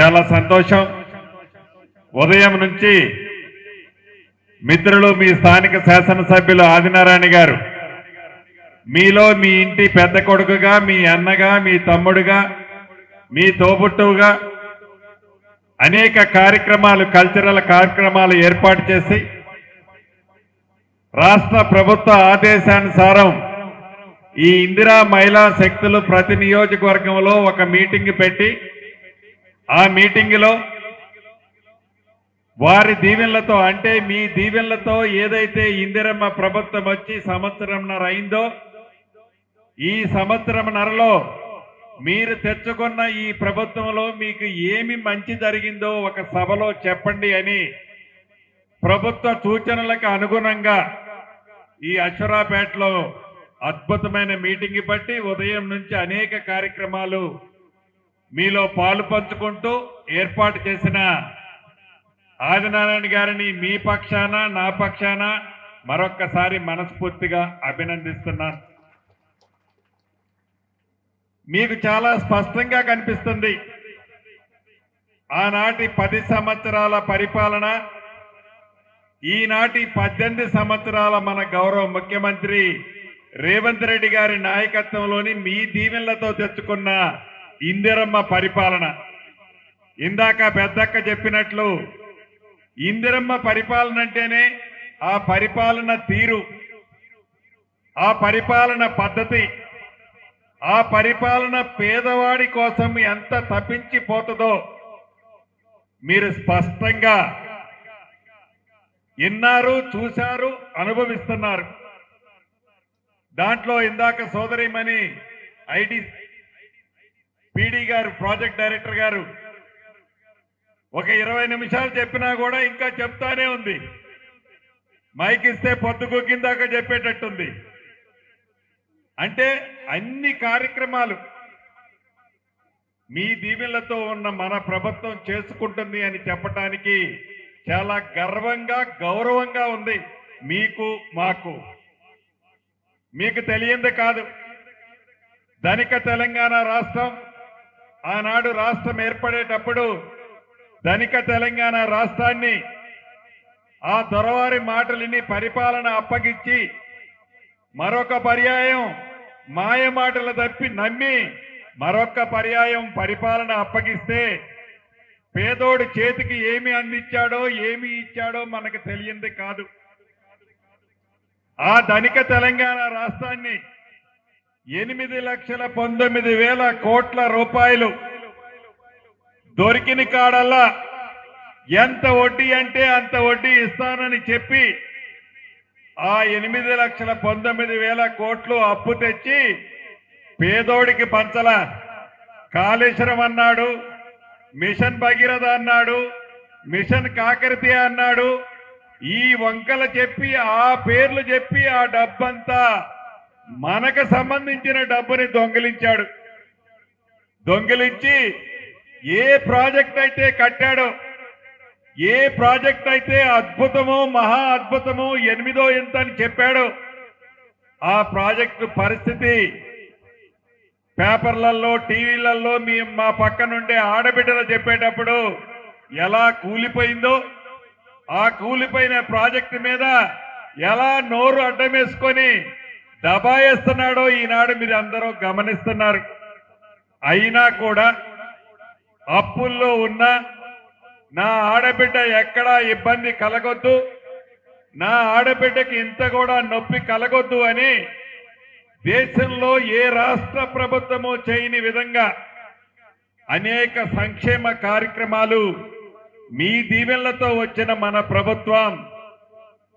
చాలా సంతోషం. ఉదయం నుంచి మిత్రులు మీ స్థానిక శాసనసభ్యులు ఆదినారాయణ గారు మీలో మీ ఇంటి పెద్ద కొడుకుగా మీ అన్నగా మీ తమ్ముడుగా మీ తోబుట్టువుగా అనేక కార్యక్రమాలు కల్చరల్ కార్యక్రమాలు ఏర్పాటు చేసి రాష్ట్ర ప్రభుత్వ ఆదేశానుసారం ఈ ఇందిరా మహిళా శక్తులు ప్రతి నియోజకవర్గంలో ఒక మీటింగ్ పెట్టి ఆ మీటింగ్లో వారి దీవెనలతో అంటే మీ దీవెనలతో ఏదైతే ఇందిరమ్మ ప్రభుత్వం వచ్చి సంవత్సరంన్నర అయిందో ఈ సంవత్సరంన్నరలో మీరు తెచ్చుకున్న ఈ ప్రభుత్వంలో మీకు ఏమి మంచి జరిగిందో ఒక సభలో చెప్పండి అని ప్రభుత్వ సూచనలకు అనుగుణంగా ఈ అశ్వరాపేటలో అద్భుతమైన మీటింగ్ బట్టి ఉదయం నుంచి అనేక కార్యక్రమాలు మీలో పాలు పంచుకుంటూ ఏర్పాటు చేసిన ఆదినారాయణ గారిని మీ పక్షాన నా పక్షాన మరొక్కసారి మనస్ఫూర్తిగా అభినందిస్తున్నాను మీకు చాలా స్పష్టంగా కనిపిస్తుంది. ఆనాటి పది సంవత్సరాల పరిపాలన ఈనాటి పద్దెనిమిది సంవత్సరాల మన గౌరవ ముఖ్యమంత్రి రేవంత్ రెడ్డి గారి నాయకత్వంలోని మీ దీవెనలతో తెచ్చుకున్న ఇందిరమ్మ పరిపాలన. ఇందాక పెద్దక్క చెప్పినట్లు ఇందిరమ్మ పరిపాలన అంటేనే ఆ పరిపాలన తీరు ఆ పరిపాలన పద్ధతి ఆ పరిపాలన పేదవాడి కోసం ఎంత తప్పించిపోతుందో మీరు స్పష్టంగా విన్నారు చూశారు అనుభవిస్తున్నారు. దాంట్లో ఇందాక సోదరిమణి ఐడి పీడీ గారు ప్రాజెక్ట్ డైరెక్టర్ గారు ఒక ఇరవై నిమిషాలు చెప్పినా కూడా ఇంకా చెప్తానే ఉంది. మైక్ ఇస్తే పొద్దుగుక్కిందాక చెప్పేటట్టుంది. అంటే అన్ని కార్యక్రమాలు మీ దీవెలతో ఉన్న మన ప్రభుత్వం చేసుకుంటుంది అని చెప్పటానికి చాలా గర్వంగా గౌరవంగా ఉంది. మీకు మాకు. మీకు తెలియంది కాదు. ధనిక తెలంగాణ రాష్ట్రం ఆనాడు రాష్ట్రం ఏర్పడేటప్పుడు ధనిక తెలంగాణ రాష్ట్రాన్ని ఆ దొరవారి మాటలిని పరిపాలన అప్పగించి మరొక పర్యాయం మాయ మాటలు తప్పి నమ్మి మరొక పర్యాయం పరిపాలన అప్పగిస్తే పేదోడు చేతికి ఏమి అందించాడో ఏమి ఇచ్చాడో మనకు తెలియంది కాదు. ఆ ధనిక తెలంగాణ రాష్ట్రాన్ని ఎనిమిది లక్షల పంతొమ్మిది వేల కోట్ల రూపాయలు దొరికిన కాడల్లా ఎంత వడ్డీ అంటే అంత వడ్డీ ఇస్తానని చెప్పి ఆ ఎనిమిది లక్షల పంతొమ్మిది వేల కోట్లు అప్పు తెచ్చి పేదోడికి పంచల. కాళేశ్వరం అన్నాడు మిషన్ భగీరథ అన్నాడు మిషన్ కాకరతీయ అన్నాడు ఈ వంకలు చెప్పి ఆ పేర్లు చెప్పి ఆ డబ్బంతా మనకు సంబంధించిన డబ్బుని దొంగిలించాడు. దొంగిలించి ఏ ప్రాజెక్ట్ అయితే కట్టాడో ఏ ప్రాజెక్ట్ అయితే అద్భుతము మహా అద్భుతము ఎనిమిదో ఎంత అని చెప్పాడో ఆ ప్రాజెక్టు పరిస్థితి పేపర్లలో టీవీలలో మీ మా పక్క నుండే ఆడబిడ్డలు చెప్పేటప్పుడు ఎలా కూలిపోయిందో ఆ కూలిపోయిన ప్రాజెక్టు మీద ఎలా నోరు అడ్డమేసుకొని దబాయేస్తున్నాడో ఈనాడు మీరు అందరూ గమనిస్తున్నారు. అయినా కూడా అప్పుల్లో ఉన్న నా ఆడబిడ్డ ఎక్కడా ఇబ్బంది కలగొద్దు. నా ఆడబిడ్డకి ఇంత కూడా నొప్పి కలగొద్దు అని దేశంలో ఏ రాష్ట్ర ప్రభుత్వము చేయని విధంగా అనేక సంక్షేమ కార్యక్రమాలు మీ దీవెనలతో వచ్చిన మన ప్రభుత్వం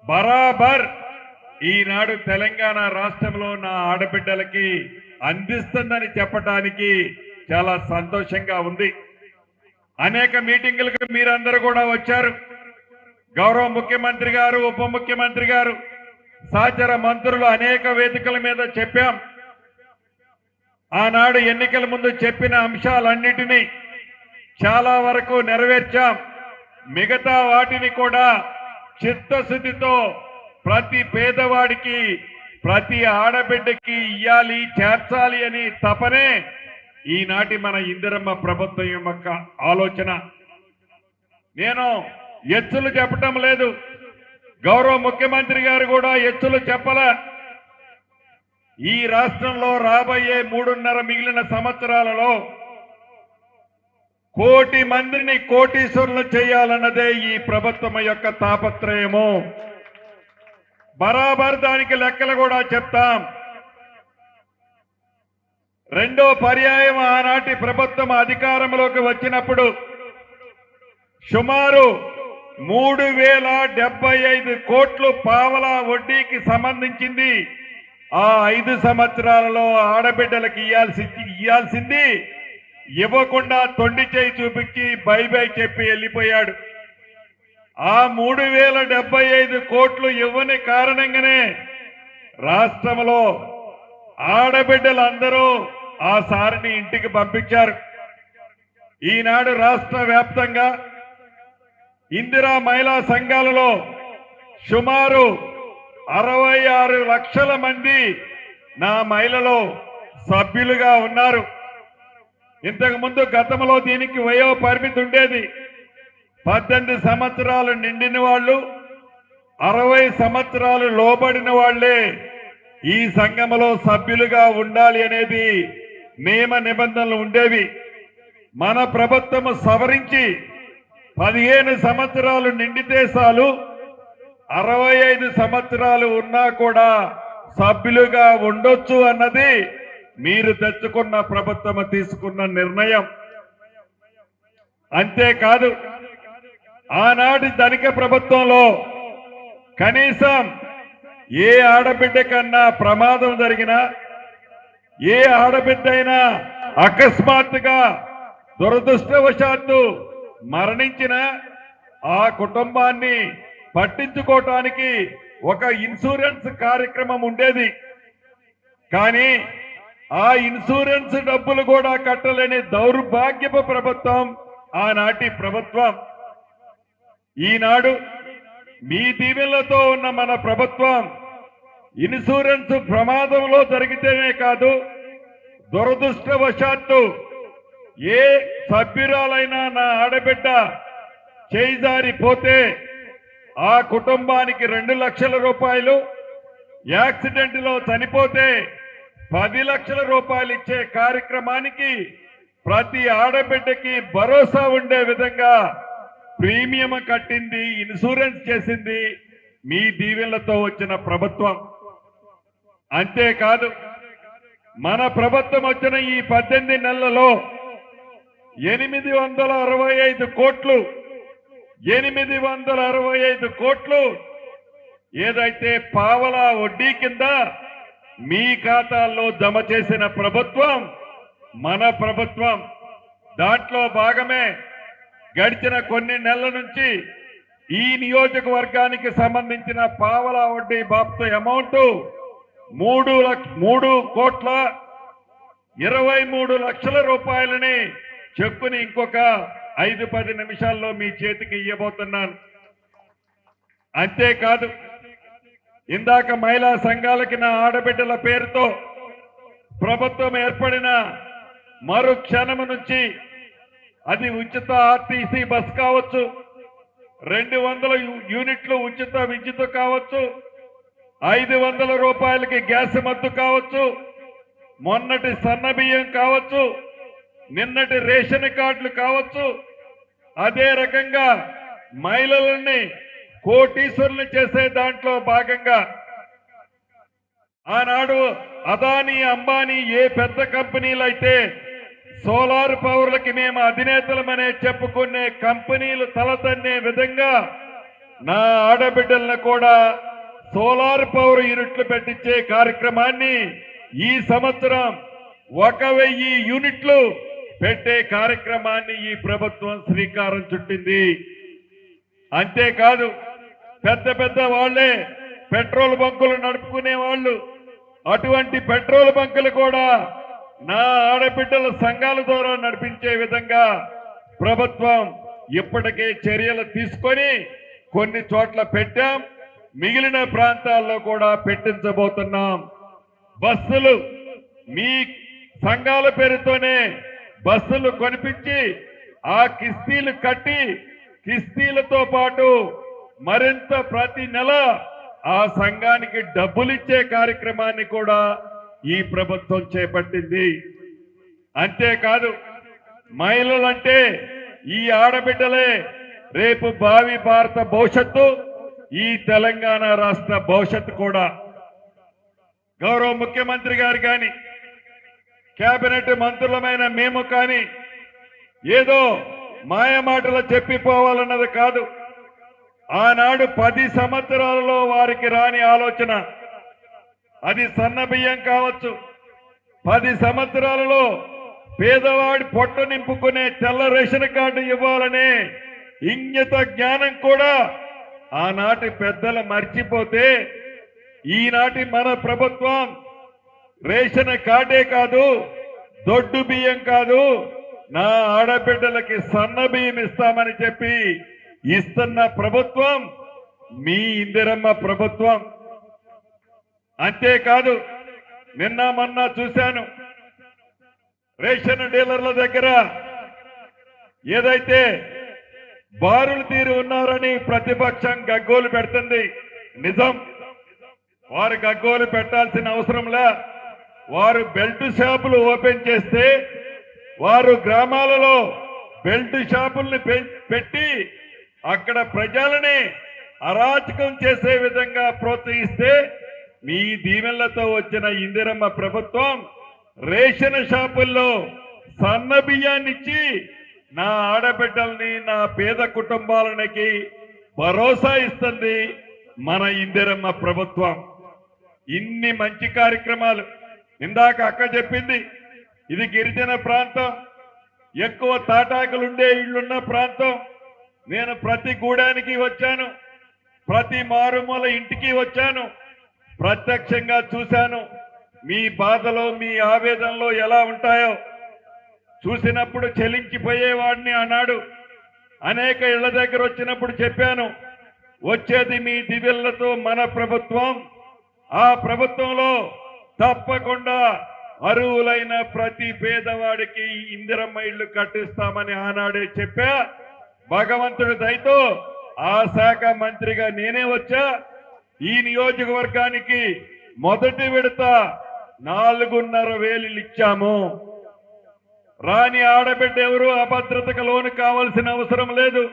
బరాబర్ ఈనాడు తెలంగాణ రాష్ట్రంలో నా ఆడబిడ్డలకి అందిస్తుందని చెప్పటానికి చాలా సంతోషంగా ఉంది. అనేక మీటింగులకు మీరందరూ కూడా వచ్చారు. గౌరవ ముఖ్యమంత్రి గారు ఉప ముఖ్యమంత్రి గారు సహచర మంత్రులు అనేక వేదికల మీద చెప్పాం. ఆనాడు ఎన్నికల ముందు చెప్పిన అంశాలన్నిటినీ చాలా వరకు నెరవేర్చాం. మిగతా వాటిని కూడా చిత్తశుద్ధితో ప్రతి పేదవాడికి ప్రతి ఆడబిడ్డకి ఇయ్యాలి చేర్చాలి అని తపనే ఈనాటి మన ఇందిరమ్మ ప్రభుత్వం యొక్క ఆలోచన. నేను ఎత్తులు చెప్పటం లేదు. గౌరవ ముఖ్యమంత్రి గారు కూడా ఎత్తులు చెప్పల. ఈ రాష్ట్రంలో రాబోయే మూడున్నర మిగిలిన సంవత్సరాలలో కోటి మందిని కోటీశ్వరులు చేయాలన్నదే ఈ ప్రభుత్వం యొక్క తాపత్రయము. బరాబర్ దానికి లెక్కలు కూడా చెప్తాం. రెండో పర్యాయం ఆనాటి ప్రభుత్వం అధికారంలోకి వచ్చినప్పుడు సుమారు మూడు వేల డెబ్బై ఐదు కోట్లు పావలా వడ్డీకి సంబంధించింది. ఆ ఐదు సంవత్సరాలలో ఆడబిడ్డలకు ఇయ్యాల్సి ఇయ్యాల్సింది. ఇవ్వకుండా తొండి చేయి చూపించి బై బై చెప్పి వెళ్ళిపోయాడు. ఆ మూడు వేల డెబ్బై ఐదు కోట్లు ఇవ్వని కారణంగానే రాష్ట్రంలో ఆడబిడ్డలందరూ ఆ సారిని ఇంటికి పంపించారు. ఈనాడు రాష్ట్ర వ్యాప్తంగా ఇందిరా మహిళా సంఘాలలో సుమారు అరవై ఆరు లక్షల మంది నా మహిళలో సభ్యులుగా ఉన్నారు. ఇంతకు ముందు గతంలో దీనికి వయో పరిమితి ఉండేది. పద్దెనిమిది సంవత్సరాలు నిండిన వాళ్ళు అరవై సంవత్సరాలు లోబడిన వాళ్ళే ఈ సంఘములో సభ్యులుగా ఉండాలి అనేది నియమ నిబంధనలు ఉండేవి. మన ప్రభుత్వం సవరించి పదిహేను సంవత్సరాలు నిండితే చాలు అరవై ఐదు సంవత్సరాలు ఉన్నా కూడా సభ్యులుగా ఉండొచ్చు అన్నది మీరు తెచ్చుకున్న ప్రభుత్వం తీసుకున్న నిర్ణయం. అంతేకాదు ఆనాటి ధనిక ప్రభుత్వంలో కనీసం ఏ ఆడబిడ్డ కన్నా ప్రమాదం జరిగినా ఏ ఆడబిడ్డ అయినా అకస్మాత్తుగా దురదృష్టవశాత్తు మరణించిన ఆ కుటుంబాన్ని పట్టించుకోవటానికి ఒక ఇన్సూరెన్స్ కార్యక్రమం ఉండేది. కానీ ఆ ఇన్సూరెన్స్ డబ్బులు కూడా కట్టలేని దౌర్భాగ్యపు ప్రభుత్వం ఆనాటి ప్రభుత్వం. ఈనాడు మీ దీవెనలతో ఉన్న మన ప్రభుత్వం ఇన్సూరెన్స్ ప్రమాదంలో జరిగితేనే కాదు దురదృష్టవశాత్తు ఏ సభ్యురాలైనా నా ఆడబిడ్డ చేయిజారిపోతే ఆ కుటుంబానికి రెండు లక్షల రూపాయలు యాక్సిడెంట్లో చనిపోతే పది లక్షల రూపాయలు ఇచ్చే కార్యక్రమానికి ప్రతి ఆడబిడ్డకి భరోసా ఉండే విధంగా ప్రీమియం కట్టింది ఇన్సూరెన్స్ చేసింది మీ దీవెనలతో వచ్చిన ప్రభుత్వం. అంతేకాదు మన ప్రభుత్వం వచ్చిన ఈ పద్దెనిమిది నెలలలో ఎనిమిది వందల అరవై ఐదు కోట్లు ఎనిమిది వందల అరవై ఐదు కోట్లు ఏదైతే పావలా వడ్డీ కింద మీ ఖాతాల్లో జమ చేసిన ప్రభుత్వం మన ప్రభుత్వం. దాంట్లో భాగమే గడిచిన కొన్ని నెలల నుంచి ఈ నియోజకవర్గానికి సంబంధించిన పావలా వడ్డీ బాప్తో అమౌంట్ మూడు లక్ష మూడు కోట్ల ఇరవై మూడు లక్షల రూపాయలని చెక్కుని ఇంకొక ఐదు పది నిమిషాల్లో మీ చేతికి ఇవ్వబోతున్నాను అంతేకాదు ఇందాక మహిళా సంఘాలకి నా ఆడబిడ్డల పేరుతో ప్రభుత్వం ఏర్పడిన మరు క్షణము నుంచి అది ఉచిత ఆర్టీసీ బస్ కావచ్చు. రెండు వందల యూనిట్లు ఉచిత విద్యుత్ కావచ్చు. ఐదు వందల రూపాయలకి గ్యాస్ మద్దు కావచ్చు. మొన్నటి సన్న బియ్యం కావచ్చు. నిన్నటి రేషన్ కార్డులు కావచ్చు. అదే రకంగా మహిళలని కోటీశ్వరులు చేసే దాంట్లో భాగంగా ఆనాడు అదానీ అంబానీ ఏ పెద్ద కంపెనీలు అయితే సోలార్ పవర్లకి మేము అధినేతలమనే చెప్పుకునే కంపెనీలు తలతన్నే విధంగా నా ఆడబిడ్డలను కూడా సోలార్ పవర్ యూనిట్లు పెట్టించే కార్యక్రమాన్ని ఈ సంవత్సరం ఒక వెయ్యి యూనిట్లు పెట్టే కార్యక్రమాన్ని ఈ ప్రభుత్వం శ్రీకారం చుట్టింది. అంతేకాదు పెద్ద పెద్ద వాళ్ళే పెట్రోల్ బంకులు నడుపుకునే వాళ్ళు అటువంటి పెట్రోల్ బంకులు కూడా నా ఆడబిడ్డల సంఘాల ద్వారా నడిపించే విధంగా ప్రభుత్వం ఇప్పటికే చర్యలు తీసుకొని కొన్ని చోట్ల పెట్టాం. మిగిలిన ప్రాంతాల్లో కూడా పెట్టించబోతున్నాం. బస్సులు మీ సంఘాల పేరుతోనే బస్సులు కొనిపించి ఆ కిస్తీలు కట్టి కిస్తీలతో పాటు మరింత ప్రతి నెల ఆ సంఘానికి డబ్బులిచ్చే కార్యక్రమాన్ని కూడా ఈ ప్రభుత్వం చేపట్టింది. అంతేకాదు మహిళలంటే ఈ ఆడబిడ్డలే రేపు భావి భారత భవిష్యత్తు ఈ తెలంగాణ రాష్ట్ర భవిష్యత్తు కూడా. గౌరవ ముఖ్యమంత్రి గారు కానీ కేబినెట్ మంత్రులమైన మేము కానీ ఏదో మాయమాటలు చెప్పిపోవాలన్నది కాదు. ఆనాడు పది సంవత్సరాలలో వారికి రాని ఆలోచన అది సన్న బియ్యం కావచ్చు. పది సంవత్సరాలలో పేదవాడి పొట్ట నింపుకునే తెల్ల రేషన్ కార్డు ఇవ్వాలనే ఇంగిత జ్ఞానం కూడా ఆనాటి పెద్దలు మర్చిపోతే ఈనాటి మన ప్రభుత్వం రేషన్ కార్డే కాదు దొడ్డు బియ్యం కాదు నా ఆడబిడ్డలకి సన్న బియ్యం ఇస్తామని చెప్పి ఇస్తున్న ప్రభుత్వం మీ ఇందిరమ్మ ప్రభుత్వం. అంతేకాదు నిన్న మొన్న చూశాను రేషన్ డీలర్ల దగ్గర ఏదైతే బారులు తీరు ఉన్నారని ప్రతిపక్షం గగ్గోలు పెడుతుంది. నిజం. వారు గగ్గోలు పెట్టాల్సిన అవసరంలా వారు బెల్ట్ షాపులు ఓపెన్ చేస్తే వారు గ్రామాలలో బెల్ట్ షాపుల్ని పెట్టి అక్కడ ప్రజలని అరాచకం చేసే విధంగా ప్రోత్సహిస్తే మీ దీవెనలతో వచ్చిన ఇందిరమ్మ ప్రభుత్వం రేషన్ షాపుల్లో సన్న బియ్యాన్నిచ్చి నా ఆడబిడ్డల్ని నా పేద కుటుంబాలకి భరోసా ఇస్తుంది మన ఇందిరమ్మ ప్రభుత్వం. ఇన్ని మంచి కార్యక్రమాలు. ఇందాక అక్క చెప్పింది ఇది గిరిజన ప్రాంతం. ఎక్కువ తాటాకులు ఉండే ఇళ్ళున్న ప్రాంతం. నేను ప్రతి గూడానికి వచ్చాను. ప్రతి మారుమూల ఇంటికి వచ్చాను. ప్రత్యక్షంగా చూశాను. మీ బాధలో మీ ఆవేదనలో ఎలా ఉంటాయో చూసినప్పుడు చెలించిపోయేవాడిని అన్నాడు అనేక ఇళ్ళ దగ్గర వచ్చినప్పుడు చెప్పాను వచ్చేది మీ దివిళ్ళతో మన ప్రభుత్వం. ఆ ప్రభుత్వంలో తప్పకుండా అరువులైన ప్రతి పేదవాడికి ఇందిరమ్మ ఇళ్ళు కట్టిస్తామని ఆనాడే చెప్పా. భగవంతుడి దయతో ఆ శాఖ మంత్రిగా నేనే వచ్చా. ఈ నియోజకవర్గానికి మొదటి విడత నాలుగున్నర వేలు ఇచ్చాము. రాని ఆడబిడ్డ ఎవరు అభద్రతకు లోను కావాల్సిన అవసరం లేదు.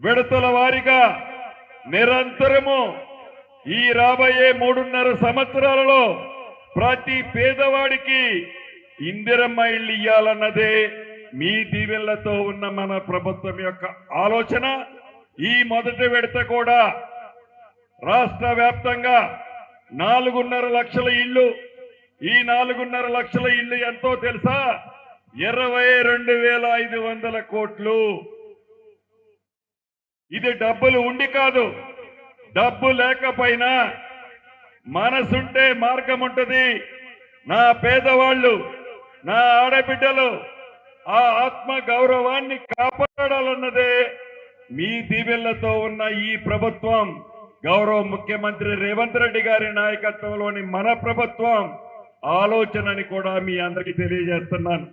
విడతల వారిగా నిరంతరము ఈ రాబోయే మూడున్నర సంవత్సరాలలో ప్రతి పేదవాడికి ఇందిరమ్మ ఇల్లు ఇయ్యాలన్నదే మీ దీవెళ్ళతో ఉన్న మన ప్రభుత్వం యొక్క ఆలోచన. ఈ మొదటి విడత కూడా రాష్ట్ర వ్యాప్తంగా నాలుగున్నర లక్షల ఇల్లు ఈ నాలుగున్నర లక్షల ఇల్లు ఎంతో తెలుసా? ఇరవై రెండు వేల ఐదు వందల కోట్లు. ఇది డబ్బులు ఉండి కాదు. డబ్బు లేకపోయినా మనసుంటే మార్గం ఉంటుంది. నా పేదవాళ్ళు నా ఆడబిడ్డలు ఆ ఆత్మ గౌరవాన్ని కాపాడాలన్నదే మీ దీవెళ్ళతో ఉన్న ఈ ప్రభుత్వం. గౌరవ ముఖ్యమంత్రి రేవంత్ రెడ్డి గారి నాయకత్వంలోని మన ప్రభుత్వం ఆలోచనని కూడా మీ అందరికీ తెలియజేస్తున్నాను.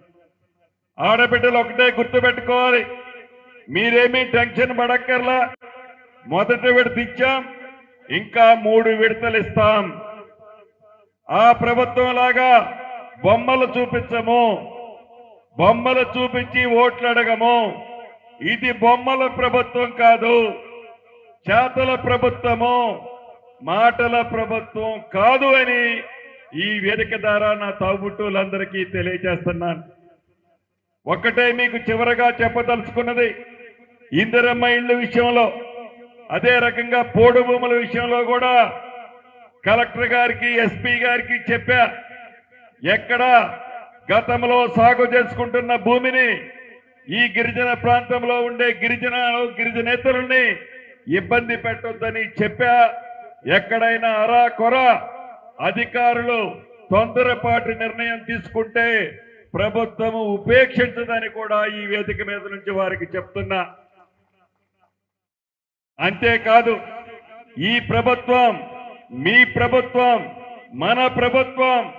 ఆడబిడ్డలు ఒకటే గుర్తుపెట్టుకోవాలి. మీరేమీ టెన్షన్ పడక్కర్లా. మొదటి విడత ఇచ్చాం ఇంకా మూడు విడతలు ఇస్తాం. ఆ ప్రభుత్వం లాగా బొమ్మలు చూపించము. బొమ్మలు చూపించి ఓట్లు అడగము. ఇది బొమ్మల ప్రభుత్వం కాదు. చేతల ప్రభుత్వము మాటల ప్రభుత్వం కాదు అని ఈ వేదిక ద్వారా నా తాగుబుట్టులందరికీ తెలియజేస్తున్నాను. ఒక్కటే మీకు చివరగా చెప్పదలుచుకున్నది ఇందిరమ్మ ఇళ్ళ విషయంలో అదే రకంగా పోడు భూముల విషయంలో కూడా కలెక్టర్ గారికి ఎస్పీ గారికి చెప్పా ఎక్కడ గతంలో సాగు చేసుకుంటున్న భూమిని ఈ గిరిజన ప్రాంతంలో ఉండే గిరిజన గిరిజనేతరుల్ని ఇబ్బంది పెట్టొద్దని చెప్పా ఎక్కడైనా అరా కొర అధికారులు తొందరపాటు నిర్ణయం తీసుకుంటే ప్రభుత్వము ఉపేక్షించదని కూడా ఈ వేదిక మీద నుంచి వారికి చెప్తున్నా. అంతేకాదు ఈ ప్రభుత్వం మీ ప్రభుత్వం మన ప్రభుత్వం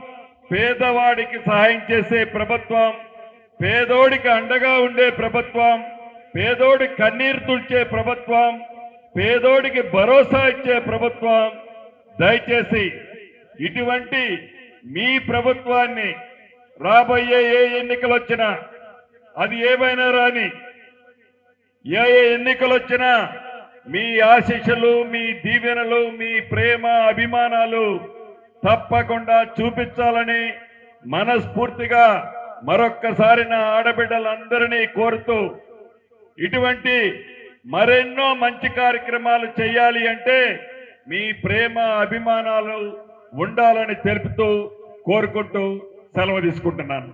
పేదవాడికి సహాయం చేసే ప్రభుత్వం పేదోడికి అండగా ఉండే ప్రభుత్వం పేదోడి కన్నీరు తుడిచే ప్రభుత్వం పేదోడికి భరోసా ఇచ్చే ప్రభుత్వం దయచేసి ఇటువంటి మీ ప్రభుత్వాన్ని రాబోయే ఏ ఎన్నికలు వచ్చినా అది ఏమైనా రాని ఏ ఏ ఎన్నికలు వచ్చినా మీ ఆశీస్సులు మీ దీవెనలు మీ ప్రేమ అభిమానాలు తప్పకుండా చూపించాలని మనస్ఫూర్తిగా మరొక్కసారి నా ఆడబిడ్డలందరినీ కోరుతూ ఇటువంటి మరెన్నో మంచి కార్యక్రమాలు చేయాలి అంటే మీ ప్రేమ అభిమానాలు ఉండాలని తెలుపుతూ కోరుకుంటూ సెలవు తీసుకుంటున్నాను.